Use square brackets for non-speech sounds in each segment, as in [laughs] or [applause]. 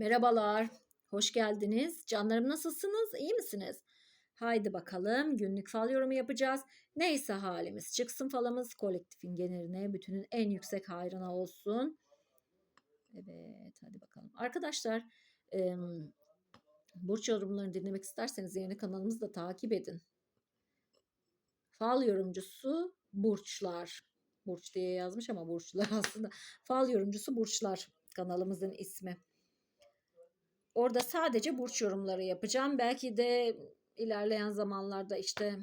Merhabalar, hoş geldiniz. Canlarım nasılsınız? İyi misiniz? Haydi bakalım günlük fal yorumu yapacağız. Neyse halimiz çıksın falımız kolektifin geneline bütünün en yüksek hayrına olsun. Evet hadi bakalım. Arkadaşlar e, burç yorumlarını dinlemek isterseniz yeni kanalımızı da takip edin. Fal yorumcusu burçlar. Burç diye yazmış ama burçlar [laughs] aslında. Fal yorumcusu burçlar kanalımızın ismi. Orada sadece burç yorumları yapacağım. Belki de ilerleyen zamanlarda işte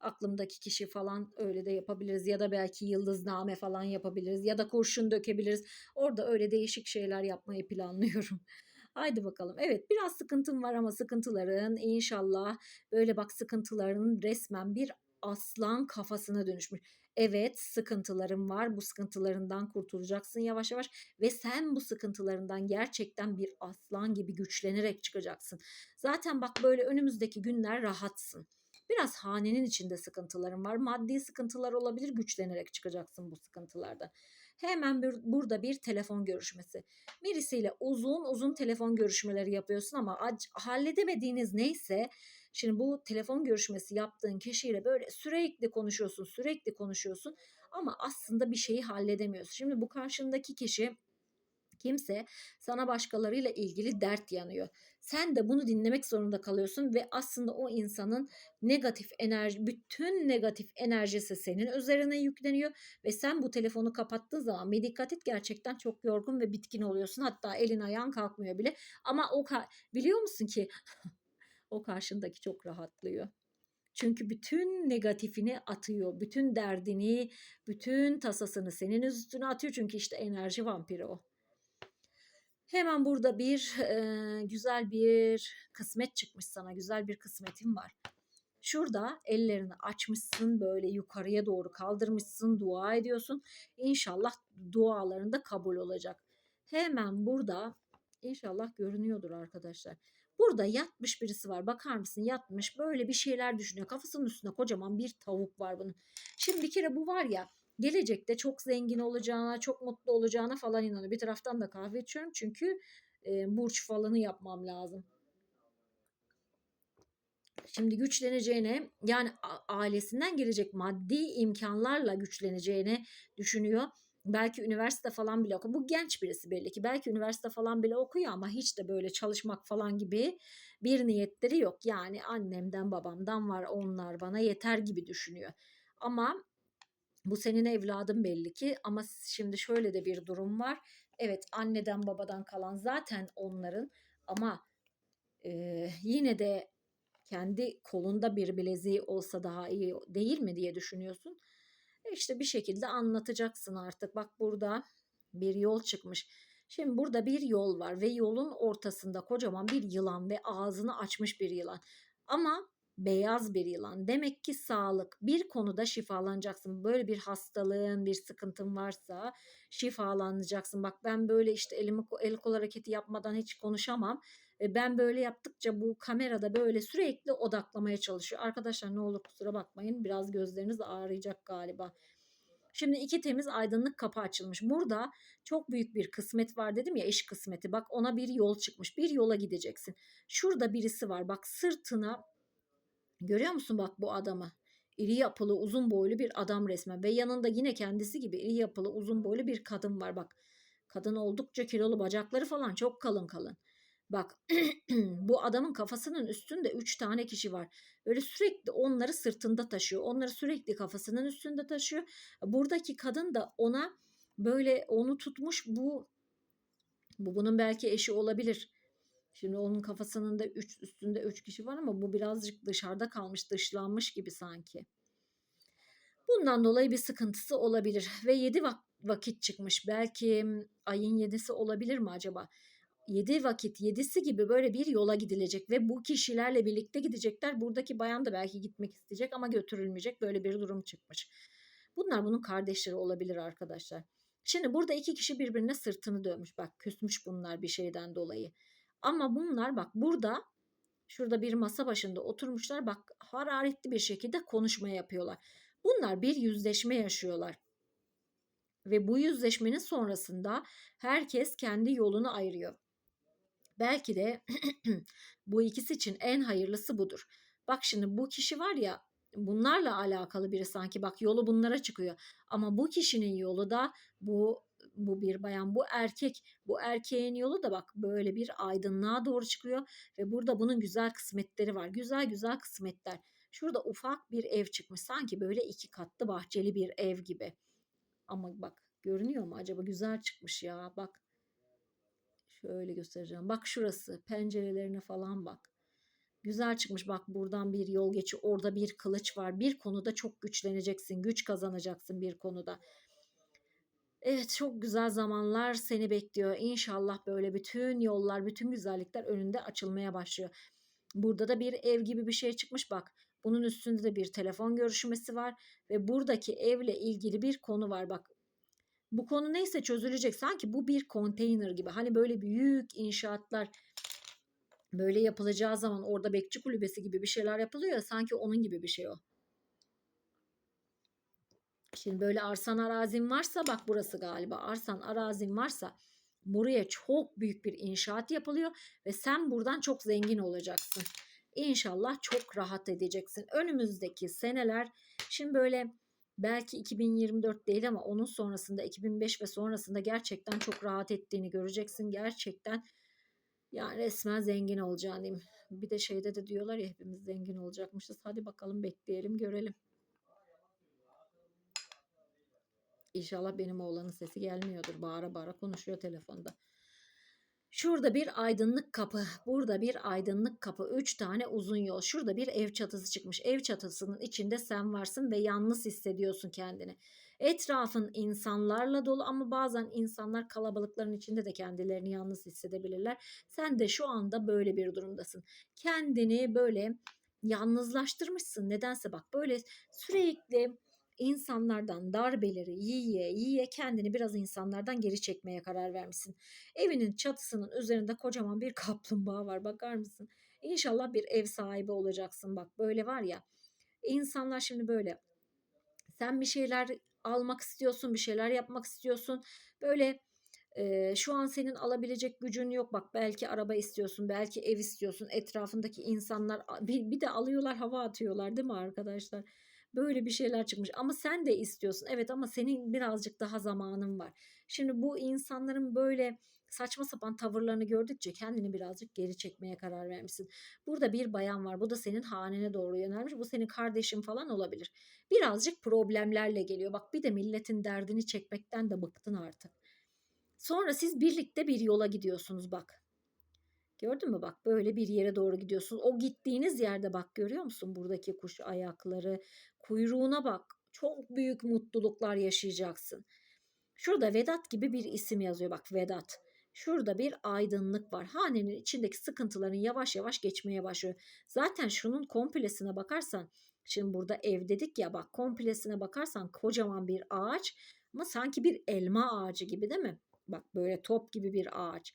aklımdaki kişi falan öyle de yapabiliriz ya da belki yıldızname falan yapabiliriz ya da kurşun dökebiliriz. Orada öyle değişik şeyler yapmayı planlıyorum. [laughs] Haydi bakalım. Evet biraz sıkıntım var ama sıkıntıların inşallah böyle bak sıkıntıların resmen bir aslan kafasına dönüşmüş. Evet sıkıntılarım var. Bu sıkıntılarından kurtulacaksın yavaş yavaş ve sen bu sıkıntılarından gerçekten bir aslan gibi güçlenerek çıkacaksın. Zaten bak böyle önümüzdeki günler rahatsın. Biraz hanenin içinde sıkıntıların var. Maddi sıkıntılar olabilir. Güçlenerek çıkacaksın bu sıkıntılardan. Hemen bir, burada bir telefon görüşmesi. Birisiyle uzun uzun telefon görüşmeleri yapıyorsun ama halledemediğiniz neyse Şimdi bu telefon görüşmesi yaptığın kişiyle böyle sürekli konuşuyorsun, sürekli konuşuyorsun ama aslında bir şeyi halledemiyorsun. Şimdi bu karşındaki kişi kimse sana başkalarıyla ilgili dert yanıyor. Sen de bunu dinlemek zorunda kalıyorsun ve aslında o insanın negatif enerji, bütün negatif enerjisi senin üzerine yükleniyor ve sen bu telefonu kapattığın zaman bir dikkat et gerçekten çok yorgun ve bitkin oluyorsun. Hatta elin ayağın kalkmıyor bile. Ama o biliyor musun ki [laughs] o karşındaki çok rahatlıyor. Çünkü bütün negatifini atıyor, bütün derdini, bütün tasasını senin üstüne atıyor. Çünkü işte enerji vampiri o. Hemen burada bir e, güzel bir kısmet çıkmış sana, güzel bir kısmetin var. Şurada ellerini açmışsın böyle yukarıya doğru kaldırmışsın dua ediyorsun. İnşallah dualarında kabul olacak. Hemen burada inşallah görünüyordur arkadaşlar. Burada yatmış birisi var. Bakar mısın? Yatmış. Böyle bir şeyler düşünüyor. Kafasının üstünde kocaman bir tavuk var bunun. Şimdi bir kere bu var ya gelecekte çok zengin olacağına, çok mutlu olacağına falan inanıyor. Bir taraftan da kahve içiyorum çünkü e, burç falanı yapmam lazım. Şimdi güçleneceğine yani ailesinden gelecek maddi imkanlarla güçleneceğine düşünüyor belki üniversite falan bile okuyor. Bu genç birisi belli ki. Belki üniversite falan bile okuyor ama hiç de böyle çalışmak falan gibi bir niyetleri yok. Yani annemden babamdan var onlar bana yeter gibi düşünüyor. Ama bu senin evladın belli ki ama şimdi şöyle de bir durum var. Evet anneden babadan kalan zaten onların ama e, yine de kendi kolunda bir bileziği olsa daha iyi değil mi diye düşünüyorsun. İşte bir şekilde anlatacaksın artık. Bak burada bir yol çıkmış. Şimdi burada bir yol var ve yolun ortasında kocaman bir yılan ve ağzını açmış bir yılan. Ama beyaz bir yılan. Demek ki sağlık. Bir konuda şifalanacaksın. Böyle bir hastalığın, bir sıkıntın varsa şifalanacaksın. Bak ben böyle işte elimi el kol hareketi yapmadan hiç konuşamam. E, ben böyle yaptıkça bu kamerada böyle sürekli odaklamaya çalışıyor. Arkadaşlar ne olur kusura bakmayın. Biraz gözleriniz ağrıyacak galiba. Şimdi iki temiz aydınlık kapı açılmış. Burada çok büyük bir kısmet var dedim ya eş kısmeti. Bak ona bir yol çıkmış. Bir yola gideceksin. Şurada birisi var. Bak sırtına görüyor musun bak bu adamı? İri yapılı uzun boylu bir adam resmen ve yanında yine kendisi gibi iri yapılı uzun boylu bir kadın var bak. Kadın oldukça kilolu bacakları falan çok kalın kalın. Bak [clears throat] bu adamın kafasının üstünde üç tane kişi var. Böyle sürekli onları sırtında taşıyor. Onları sürekli kafasının üstünde taşıyor. Buradaki kadın da ona böyle onu tutmuş bu bu bunun belki eşi olabilir. Şimdi onun kafasının da üç, üstünde üç kişi var ama bu birazcık dışarıda kalmış, dışlanmış gibi sanki. Bundan dolayı bir sıkıntısı olabilir ve yedi vakit çıkmış. Belki ayın yedisi olabilir mi acaba? Yedi vakit yedisi gibi böyle bir yola gidilecek ve bu kişilerle birlikte gidecekler. Buradaki bayan da belki gitmek isteyecek ama götürülmeyecek böyle bir durum çıkmış. Bunlar bunun kardeşleri olabilir arkadaşlar. Şimdi burada iki kişi birbirine sırtını dönmüş. Bak küsmüş bunlar bir şeyden dolayı. Ama bunlar bak burada şurada bir masa başında oturmuşlar. Bak hararetli bir şekilde konuşma yapıyorlar. Bunlar bir yüzleşme yaşıyorlar. Ve bu yüzleşmenin sonrasında herkes kendi yolunu ayırıyor. Belki de [clears throat] bu ikisi için en hayırlısı budur. Bak şimdi bu kişi var ya bunlarla alakalı biri sanki bak yolu bunlara çıkıyor. Ama bu kişinin yolu da bu bu bir bayan bu erkek bu erkeğin yolu da bak böyle bir aydınlığa doğru çıkıyor ve burada bunun güzel kısmetleri var. Güzel güzel kısmetler. Şurada ufak bir ev çıkmış. Sanki böyle iki katlı bahçeli bir ev gibi. Ama bak görünüyor mu acaba? Güzel çıkmış ya. Bak. Şöyle göstereceğim. Bak şurası. Pencerelerine falan bak. Güzel çıkmış. Bak buradan bir yol geçi. Orada bir kılıç var. Bir konuda çok güçleneceksin. Güç kazanacaksın bir konuda. Evet çok güzel zamanlar seni bekliyor. İnşallah böyle bütün yollar, bütün güzellikler önünde açılmaya başlıyor. Burada da bir ev gibi bir şey çıkmış bak. Bunun üstünde de bir telefon görüşmesi var ve buradaki evle ilgili bir konu var bak. Bu konu neyse çözülecek. Sanki bu bir konteyner gibi. Hani böyle büyük inşaatlar böyle yapılacağı zaman orada bekçi kulübesi gibi bir şeyler yapılıyor ya sanki onun gibi bir şey o. Şimdi böyle arsan arazin varsa bak burası galiba arsan arazin varsa buraya çok büyük bir inşaat yapılıyor ve sen buradan çok zengin olacaksın. İnşallah çok rahat edeceksin. Önümüzdeki seneler şimdi böyle belki 2024 değil ama onun sonrasında 2005 ve sonrasında gerçekten çok rahat ettiğini göreceksin. Gerçekten yani resmen zengin olacaksın diyeyim. Bir de şeyde de diyorlar ya hepimiz zengin olacakmışız. Hadi bakalım bekleyelim görelim. İnşallah benim oğlanın sesi gelmiyordur. Bağıra bağıra konuşuyor telefonda. Şurada bir aydınlık kapı, burada bir aydınlık kapı, üç tane uzun yol. Şurada bir ev çatısı çıkmış. Ev çatısının içinde sen varsın ve yalnız hissediyorsun kendini. Etrafın insanlarla dolu ama bazen insanlar kalabalıkların içinde de kendilerini yalnız hissedebilirler. Sen de şu anda böyle bir durumdasın. Kendini böyle yalnızlaştırmışsın. Nedense bak böyle sürekli insanlardan darbeleri yiye yiye kendini biraz insanlardan geri çekmeye karar vermişsin. Evinin çatısının üzerinde kocaman bir [laughs] kaplumbağa var bakar mısın? İnşallah bir ev sahibi olacaksın bak böyle var ya. İnsanlar şimdi böyle sen bir şeyler almak istiyorsun, bir şeyler yapmak istiyorsun. Böyle e, şu an senin alabilecek gücün yok. Bak belki araba istiyorsun, belki ev istiyorsun. Etrafındaki insanlar bir, bir de alıyorlar hava atıyorlar değil mi arkadaşlar? Böyle bir şeyler çıkmış ama sen de istiyorsun. Evet ama senin birazcık daha zamanın var. Şimdi bu insanların böyle saçma sapan tavırlarını gördükçe kendini birazcık geri çekmeye karar vermişsin. Burada bir bayan var. Bu da senin hanene doğru yönelmiş. Bu senin kardeşin falan olabilir. Birazcık problemlerle geliyor. Bak bir de milletin derdini çekmekten de bıktın artık. Sonra siz birlikte bir yola gidiyorsunuz bak. Gördün mü bak böyle bir yere doğru gidiyorsun. O gittiğiniz yerde bak görüyor musun buradaki kuş ayakları, kuyruğuna bak. Çok büyük mutluluklar yaşayacaksın. Şurada Vedat gibi bir isim yazıyor bak Vedat. Şurada bir aydınlık var. Hanenin içindeki sıkıntıların yavaş yavaş geçmeye başlıyor. Zaten şunun komplesine bakarsan şimdi burada ev dedik ya bak komplesine bakarsan kocaman bir ağaç ama sanki bir elma ağacı gibi değil mi? Bak böyle top gibi bir ağaç.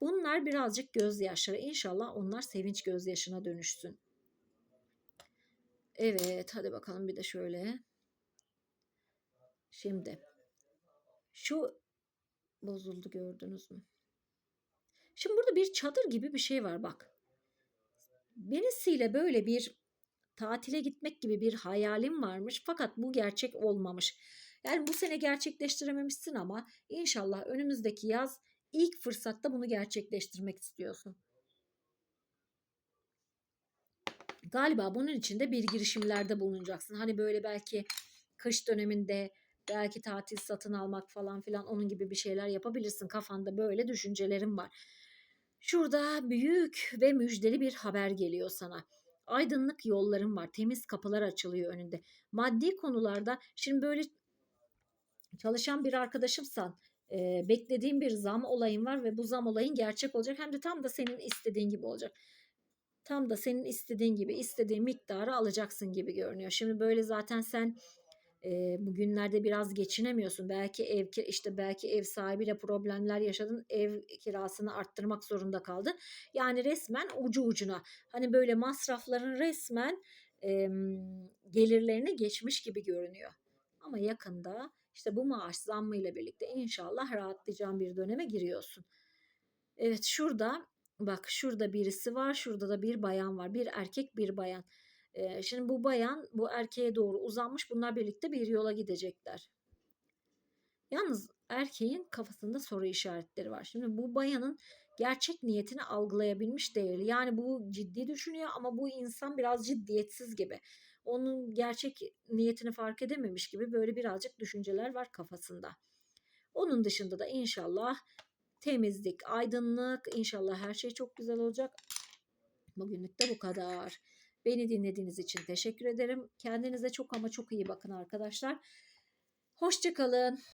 Bunlar birazcık gözyaşları. İnşallah onlar sevinç gözyaşına dönüşsün. Evet hadi bakalım bir de şöyle. Şimdi şu bozuldu gördünüz mü? Şimdi burada bir çadır gibi bir şey var bak. Birisiyle böyle bir tatile gitmek gibi bir hayalim varmış fakat bu gerçek olmamış. Yani bu sene gerçekleştirememişsin ama inşallah önümüzdeki yaz ilk fırsatta bunu gerçekleştirmek istiyorsun. Galiba bunun için de bir girişimlerde bulunacaksın. Hani böyle belki kış döneminde belki tatil satın almak falan filan onun gibi bir şeyler yapabilirsin. Kafanda böyle düşüncelerin var. Şurada büyük ve müjdeli bir haber geliyor sana. Aydınlık yolların var. Temiz kapılar açılıyor önünde. Maddi konularda şimdi böyle çalışan bir arkadaşımsan e, beklediğin bir zam olayın var ve bu zam olayın gerçek olacak. Hem de tam da senin istediğin gibi olacak. Tam da senin istediğin gibi istediğin miktarı alacaksın gibi görünüyor. Şimdi böyle zaten sen e, bugünlerde biraz geçinemiyorsun. Belki ev işte belki ev sahibiyle problemler yaşadın. Ev kirasını arttırmak zorunda kaldın. Yani resmen ucu ucuna. Hani böyle masrafların resmen e, gelirlerine geçmiş gibi görünüyor. Ama yakında işte bu maaş zammı ile birlikte inşallah rahatlayacağın bir döneme giriyorsun. Evet şurada Bak şurada birisi var, şurada da bir bayan var. Bir erkek, bir bayan. Ee, şimdi bu bayan bu erkeğe doğru uzanmış. Bunlar birlikte bir yola gidecekler. Yalnız erkeğin kafasında soru işaretleri var. Şimdi bu bayanın gerçek niyetini algılayabilmiş değil. Yani bu ciddi düşünüyor ama bu insan biraz ciddiyetsiz gibi. Onun gerçek niyetini fark edememiş gibi böyle birazcık düşünceler var kafasında. Onun dışında da inşallah temizlik, aydınlık, inşallah her şey çok güzel olacak. Bugünlük de bu kadar. Beni dinlediğiniz için teşekkür ederim. Kendinize çok ama çok iyi bakın arkadaşlar. Hoşçakalın.